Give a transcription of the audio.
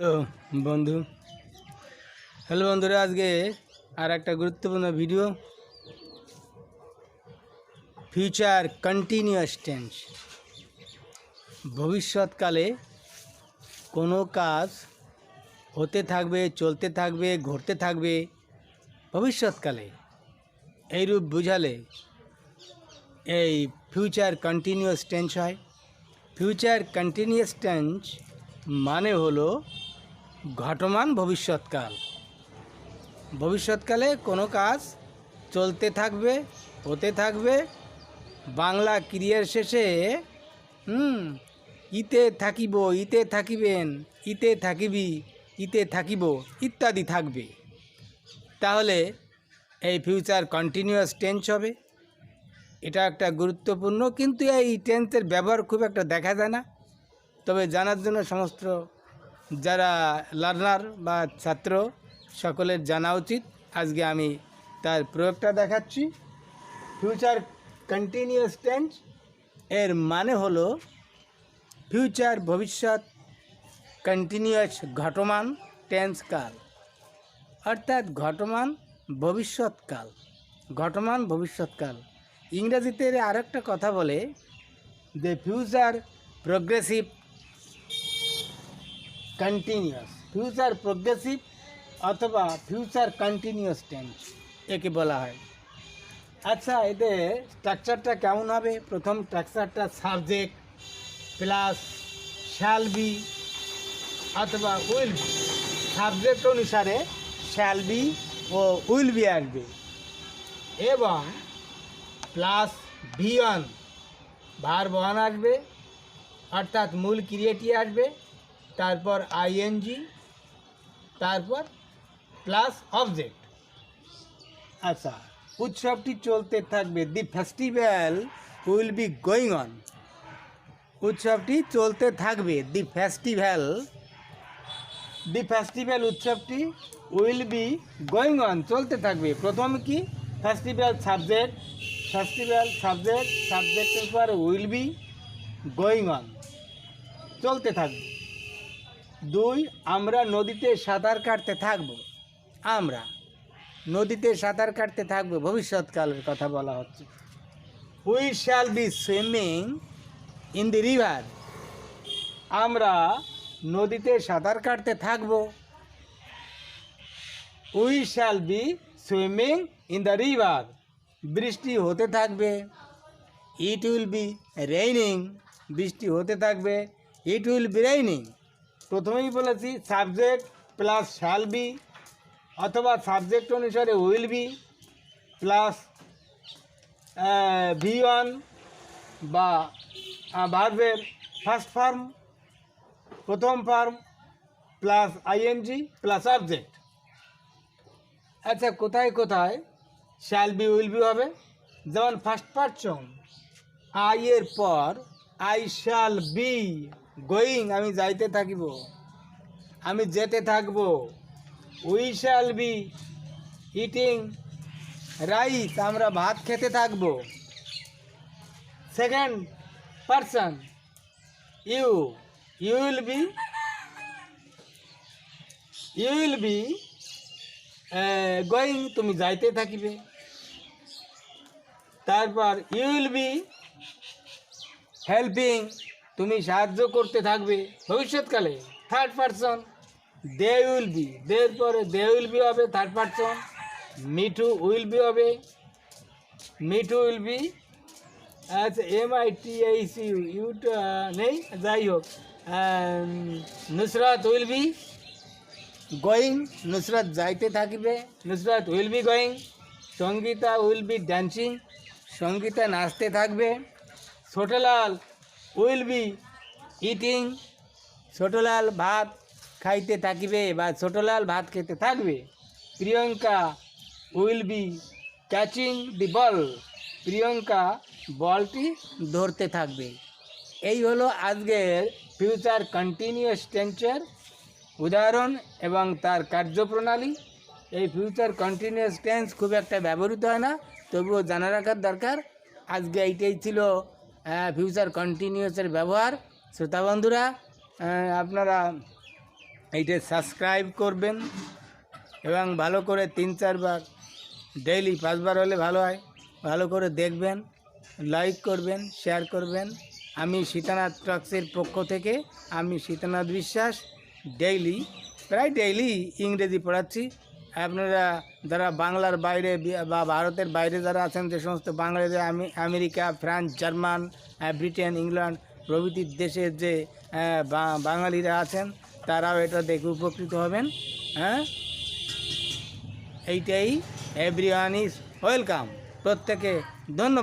তো বন্ধু, হ্যালো বন্ধুরা, আজকে আর একটা গুরুত্বপূর্ণ ভিডিও ফিউচার কন্টিনিউয়াস টেন্স ভবিষ্যৎকালে কোনো কাজ হতে থাকবে, চলতে থাকবে, ঘটতে থাকবে, ভবিষ্যৎকালে। এইরূপ বুঝালে এই ফিউচার কন্টিনিউয়াস টেন্স হয়। ফিউচার কন্টিনিউয়াস টেন্স মানে হলো ঘটমান ভবিষ্যৎকাল। ভবিষ্যৎকালে কোনো কাজ চলতে থাকবে, হতে থাকবে। বাংলা ক্রিয়ার শেষে, হুম, ইতে থাকিব, ইতে থাকিবেন, ইতে থাকিবি, ইতে থাকিব ইত্যাদি থাকবে। তাহলে এই ফিউচার কন্টিনিউয়াস টেন্স হবে। এটা একটা গুরুত্বপূর্ণ, কিন্তু এই টেন্সের ব্যবহার খুব একটা দেখা যায় না। তবে জানার জন্য সমস্ত যারা লার্নার বা ছাত্র, সকলের জানা উচিত। আজকে আমি তার প্রয়োগটা দেখাচ্ছি। ফিউচার কন্টিনিউয়াস টেন্স এর মানে হলো ফিউচার ভবিষ্যৎ কন্টিনিউয়াস ঘটমান টেন্স কাল। অর্থাৎ ঘটমান ভবিষ্যৎকাল ঘটমান ভবিষ্যৎকাল ইংরেজিতে আরেকটা কথা বলে the future progressive continuous future progressive অথবা ফিউচার কন্টিনিউয়াস টেন্স একে বলা হয়। আচ্ছা এতে স্ট্রাকচারটা কেমন হবে? প্রথম স্ট্রাকচারটা সাবজেক্ট প্লাস শ্যাল বি অথবা উইল বি সাবজেক্ট অনুসারে শ্যাল বি ও উইল বি আসবে। এবং প্লাস ভি ওয়ান ভার বহান আসবে, অর্থাৎ মূল ক্রিয়েটি আসবে। তারপর আইএনজি তারপর প্লাস অবজেক্ট আচ্ছা উৎসবটি চলতে থাকবে। The festival will be going on উৎসবটি চলতে থাকবে। দি ফেস্টিভ্যাল দি ফেস্টিভ্যাল উৎসবটি উইল বি গোয়িং অন চলতে থাকবে। প্রথম কি? ফেস্টিভ্যাল সাবজেক্ট ফেস্টিভ্যাল সাবজেক্ট সাবজেক্টের পর উইল বি গোয়িং অন চলতে থাকবে। দুই, আমরা নদীতে সাঁতার কাটতে থাকব। আমরা নদীতে সাঁতার কাটতে থাকব, ভবিষ্যৎকালের কথা বলা হচ্ছে। We shall be swimming in the river আমরা নদীতে সাঁতার কাটতে থাকব। We shall be swimming in the river বৃষ্টি হতে থাকবে। ইট উইল বি রেইনিং বৃষ্টি হতে থাকবে। ইট উইল বি রেইনিং প্রথমেই বলেছি সাবজেক্ট প্লাস শ্যাল বি অথবা সাবজেক্ট অনুসারে will be plus V one বা ভার্বের ফার্স্ট ফার্ম প্রথম form plus ING plus subject আচ্ছা কোথায় কোথায় শ্যাল বি উইল বি হবে? যেমন ফার্স্ট পারসন আই এর পর আই শ্যাল বি গোয়িং আমি যাইতে থাকিব। আমি যেতে থাকব। We shall be eating rice আমরা ভাত খেতে থাকব। Second person you you will be you will be going তুমি যাইতে থাকিবে। তারপর ইউ উইল বি হেল্পিং তুমি সাহায্য করতে থাকবে ভবিষ্যৎকালে। Third person they will be দের পরে দে উইল বি হবে third person Mithu will be হবে, মিঠু উইল বি আচ্ছা M I T H U Yuta নেই, যাই হোক Nusrat will be going Nusrat যাইতে থাকবে, Nusrat will be going Sangita will be dancing Sangita নাচতে থাকবে, Chhotolal will be eating Chhotolal ভাত খাইতে থাকিবে বা ছোটলাল ভাত খেতে থাকবে। Priyanka will be catching the ball. Priyanka বলটি ধরতে থাকবে। এই হলো আজকের ফিউচার কন্টিনিউয়াস টেন্সের উদাহরণ এবং তার কার্যপ্রণালী। এই ফিউচার কন্টিনিউয়াস টেন্স খুব একটা ব্যবহৃত হয় না, তবুও জানা রাখার দরকার। আজকে এইটাই ছিল ফিউচার কন্টিনিউসের ব্যবহার। শ্রোতা বন্ধুরা আপনারা এইটা সাবস্ক্রাইব করবেন এবং ভালো করে তিন চারবার ডেইলি পাঁচবার হলে ভালো হয়। ভালো করে দেখবেন লাইক করবেন শেয়ার করবেন। আমি সীতানাথ ট্রাক্সের পক্ষ থেকে, আমি সীতানাথ বিশ্বাস ডেইলি প্রায় ডেইলি ইংরেজি পড়াচ্ছি। আপনারা যারা বাংলার বাইরে বা ভারতের বাইরে যারা আছেন, যে সমস্ত বাঙালিরা আমি America, France, German Britain, England প্রভৃতি দেশের যে বাঙালিরা আছেন, তারাও এটা দেখে উপকৃত হবেন হ্যাঁ? এইটাই এভরিওয়ান ইজ ওয়েলকাম প্রত্যেকে ধন্যবাদ।